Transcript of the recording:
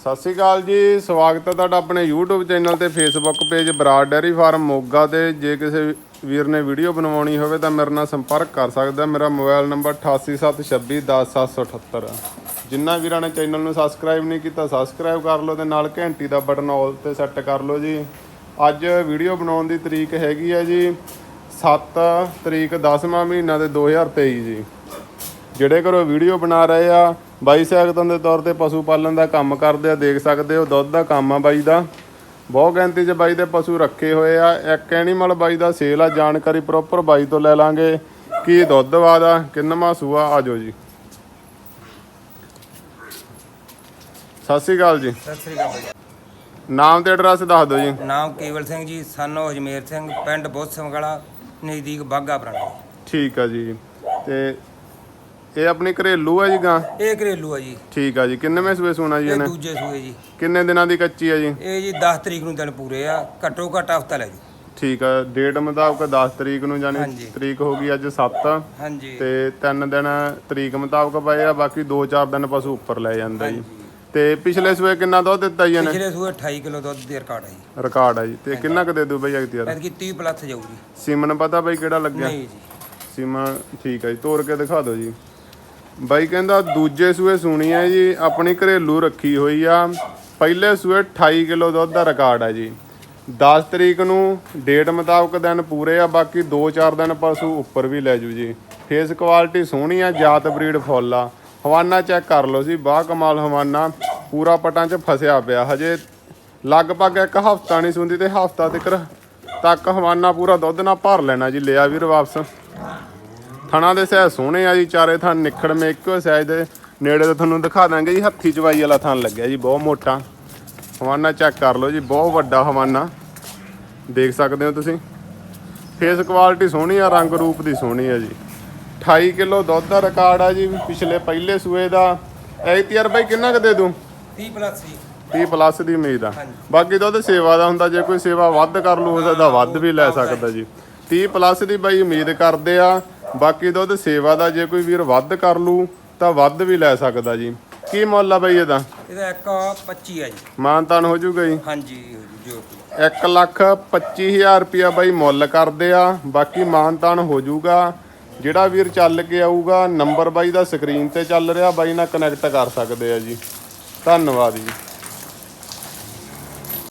ਸਤਿ ਸ਼੍ਰੀ ਅਕਾਲ ਜੀ, ਸਵਾਗਤ ਹੈ ਤੁਹਾਡਾ ਆਪਣੇ YouTube ਚੈਨਲ ਤੇ Facebook page Brar dairy farm Moga ਤੇ। ਜੇ ਕਿਸੇ ਵੀਰ ਨੇ ਵੀਡੀਓ ਬਣਵਾਉਣੀ ਹੋਵੇ ਤਾਂ ਮੇਰੇ ਨਾਲ ਸੰਪਰਕ ਕਰ ਸਕਦਾ ਮੇਰਾ ਮੋਬਾਈਲ ਨੰਬਰ 8876210778 ਜਿੰਨਾ ਵੀਰਾਂ ਨੇ ਚੈਨਲ ਨੂੰ ਸਬਸਕ੍ਰਾਈਬ ਨਹੀਂ ਕੀਤਾ ਸਬਸਕ੍ਰਾਈਬ ਕਰ ਲਓ ਤੇ ਨਾਲ ਘੰਟੀ ਦਾ ਬਟਨ ਆਲ ਤੇ ਸੈੱਟ ਕਰ ਲਓ ਜੀ। ਅੱਜ ਵੀਡੀਓ ਬਣਾਉਣ ਦੀ ਤਰੀਕ ਹੈਗੀ ਹੈ ਜੀ 7 ਤਰੀਕ 10ਵਾਂ ਮਹੀਨਾ ਦੇ 2023 ਜੀ। ਜਿਹੜੇ ਘਰੋਂ ਵੀਡੀਓ ਬਣਾ ਰਹੇ ਆ ਬਾਈ ਸੈਕਟਨ ਦੇ ਤੌਰ ਤੇ ਪਸ਼ੂ ਪਾਲਣ ਦਾ ਕੰਮ ਕਰਦੇ ਆ ਦੇਖ ਸਕਦੇ ਹੋ ਦੁੱਧ ਦਾ ਕੰਮ ਆ ਬਾਈ ਦਾ। ਬਹੁਤ ਗਿਣਤੀ 'ਚ ਬਾਈ ਦੇ ਪਸ਼ੂ ਰੱਖੇ ਹੋਏ ਆ। ਇੱਕ ਐਨੀਮਲ ਬਾਈ ਦਾ ਸੇਲ ਆ ਜਾਣਕਾਰੀ ਪ੍ਰੋਪਰ ਬਾਈ ਤੋਂ ਲੈ ਲਾਂਗੇ। ਕੀ ਦੁੱਧ ਵਾਦਾ ਕਿੰਨਵਾਂ ਸੂਆ ਆਜੋ ਜੀ। ਸਤਿ ਸ਼੍ਰੀ ਅਕਾਲ ਜੀ। ਸਤਿ ਸ੍ਰੀ ਅਕਾਲ ਬਾਈ। ਨਾਮ ਤੇ ਐਡਰੈਸ ਦੱਸ ਦਿਓ ਜੀ। ਨਾਮ ਕੇਵਲ ਸਿੰਘ ਜੀ ਸਾਨੋ ਅਜਮੇਰ ਸਿੰਘ ਪਿੰਡ ਬੋਸਮਗਲਾ ਨਜ਼ਦੀਕ ਬਾਗਾ ਪੁਰਾਣਾ। ਠੀਕ ਆ ਜੀ। ਤੇ ਇਹ ਆਪਣੀ ਘਰੇਲੂ ਹੈ ਜੀ ਗਾਂ? ਇਹ ਘਰੇਲੂ ਆ ਜੀ। ਠੀਕ ਆ ਜੀ ਕਿੰਨਵੇਂ ਸੂਏ ਸੂਣਾ ਜੀ ਇਹ ਇਹਨੇ? ਦੂਜੇ ਸੂਏ ਜੀ। ਕਿੰਨੇ ਦਿਨਾਂ ਦੀ ਕੱਚੀ ਆ ਜੀ? ਇਹ ਜੀ 10 ਤਰੀਕ ਨੂੰ ਦਿਨ ਪੂਰੇ ਆ ਘੱਟੋ ਘੱਟ ਹਫਤਾ ਲੈ ਜੀ। ਠੀਕ ਆ ਡੇਟ ਮੁਤਾਬਕ 10 ਤਰੀਕ ਨੂੰ ਹਾਂਜੀ। ਤਰੀਕ ਹੋ ਗਈ ਅੱਜ 7 ਹਾਂਜੀ। ਤੇ 3 ਦਿਨ ਤਰੀਕ ਮੁਤਾਬਕ ਪਏ ਆ ਬਾਕੀ 2-4 ਦਿਨ ਪਸ਼ੂ ਉੱਪਰ ਲੈ ਜਾਂਦਾ ਜੀ। ਤੇ ਪਿਛਲੇ ਸੂਏ ਕਿੰਨਾ ਦੁੱਧ ਦਿੱਤਾ ਜੀ ਇਹਨੇ? ਪਿਛਲੇ ਸੂਏ 28 ਕਿਲੋ ਦੁੱਧ ਦੇ ਰਿਕਾਰਡ ਆ ਜੀ। ਰਿਕਾਰਡ ਆ ਜੀ। ਤੇ ਕਿੰਨਾ ਕੁ ਦੇ ਦੂ ਬਈ ਅਗਤੀਆਰ ਐਤਕੀ 30 ਪਲੱਸ ਜਾਊ ਜੀ ਸੀਮਨ ਪਤਾ ਬਈ ਕਿਹੜਾ ਲੱਗਿਆ? ਨਹੀਂ ਜੀ। ਸੀਮਨ ਠੀਕ ਆ ਜੀ ਤੋੜ ਕੇ ਦਿਖਾ ਦਿਓ ਜੀ। ਬਾਈ ਕਹਿੰਦਾ ਦੂਜੇ ਸੂਏ ਸੁਣੀ ਹੈ ਜੀ, ਆਪਣੀ ਘਰੇਲੂ ਰੱਖੀ ਹੋਈ ਆ। ਪਹਿਲੇ ਸੂਏ 28 ਕਿਲੋ ਦੁੱਧ ਦਾ ਰਿਕਾਰਡ ਆ ਜੀ। 10 ਤਰੀਕ ਨੂੰ ਡੇਟ ਮੁਤਾਬਕ ਦਿਨ ਪੂਰੇ ਆ, ਬਾਕੀ 2-4 ਦਿਨ ਪਸ਼ੂ ਉੱਪਰ ਵੀ ਲੈ ਜੂ ਜੀ। ਫੇਸ ਕੁਆਲਿਟੀ ਸੋਹਣੀ ਆ, ਜਾਤ ਬਰੀਡ ਫੁੱਲ ਆ। ਹਵਾਨਾ ਚੈੱਕ ਕਰ ਲਓ ਜੀ, ਬਾਹ ਕਮਾਲ ਹਵਾਨਾ, ਪੂਰਾ ਪਟਾਂ 'ਚ ਫਸਿਆ ਪਿਆ। ਹਜੇ ਲਗਭਗ ਇੱਕ ਹਫਤਾ ਨਹੀਂ ਸੁੰਦੀ ਤੇ ਹਫਤਾ ਤੱਕ ਤੱਕ ਹਵਾਨਾ ਪੂਰਾ ਦੁੱਧ ਨਾਲ ਭਰ ਲੈਣਾ ਜੀ, ਲਿਆ ਵੀਰ ਵਾਪਸ। ਥਣਾ ਦੇ ਸਹਿ ਸੋਹਣੇ ਆ ਜੀ ਚਾਰੇ ਥਣ ਨਿਖੜ ਮੇ ਇੱਕੋ ਸਾਈਜ਼ ਦੇ। ਨੇੜੇ ਤੋਂ ਤੁਹਾਨੂੰ ਦਿਖਾ ਦਾਂਗੇ ਜੀ ਹੱਥੀ ਚਵਾਈ ਵਾਲਾ ਥਣ ਲੱਗਿਆ ਜੀ ਬਹੁਤ ਮੋਟਾ। ਹਵਾਨਾ ਚੈੱਕ ਕਰ ਲਓ ਜੀ ਬਹੁਤ ਵੱਡਾ ਹਵਾਨਾ। ਦੇਖ ਸਕਦੇ ਹੋ ਤੁਸੀਂ। ਫੇਸ ਕੁਆਲਿਟੀ ਸੋਹਣੀ ਆ ਰੰਗ ਰੂਪ ਦੀ ਸੋਹਣੀ ਆ ਜੀ। 28 ਕਿਲੋ ਦੁੱਧ ਦਾ ਰਿਕਾਰਡ ਆ ਜੀ ਪਿਛਲੇ ਪਹਿਲੇ ਸੂਏ ਦਾ। ਐਤੀਆਰ ਬਾਈ ਕਿੰਨਾ ਕੁ ਦੇ ਦੂੰ 30 ਪਲੱਸ ਜੀ। 30 ਪਲੱਸ ਦੀ ਉਮੀਦ ਆ। ਬਾਕੀ ਦੁੱਧ ਸੇਵਾ ਦਾ ਹੁੰਦਾ ਜੇ ਕੋਈ ਸੇਵਾ ਵੱਧ ਕਰ ਲੂ ਹੋ ਸਕਦਾ ਵੱਧ ਵੀ ਲੈ ਸਕਦਾ ਜੀ। 30 ਪਲੱਸ ਦੀ ਬਾਈ ਉਮੀਦ ਕਰਦੇ ਆ। ਬਾਕੀ ਦੁੱਧ ਸੇਵਾ ਦਾ ਜੇ ਕੋਈ ਵੀਰ ਵੱਧ ਕਰ ਲੂ ਤਾਂ ਵੱਧ ਵੀ ਲੈ ਸਕਦਾ ਜੀ। ਕੀ ਮੁੱਲ ਆ ਬਾਈ ਇਹਦਾ? ਇਹਦਾ ਇੱਕ 25 ਆ ਜੀ। ਮਾਨਤਾਨ ਹੋ ਜਾਊਗਾ ਜੀ? ਹਾਂਜੀ ਜੋ ਕਿ 1 ਲੱਖ 25000 ਰੁਪਿਆ ਬਾਈ ਮੁੱਲ ਕਰਦੇ ਆ ਬਾਕੀ ਮਾਨਤਾਨ ਹੋ ਜਾਊਗਾ ਜਿਹੜਾ ਵੀਰ ਚੱਲ ਕੇ ਆਊਗਾ ਨੰਬਰ ਬਾਈ ਦਾ ਸਕਰੀਨ ਤੇ ਚੱਲ ਰਿਹਾ ਬਾਈ ਨਾਲ ਕਨੈਕਟ ਕਰ ਸਕਦੇ ਆ ਜੀ। ਧੰਨਵਾਦ ਜੀ।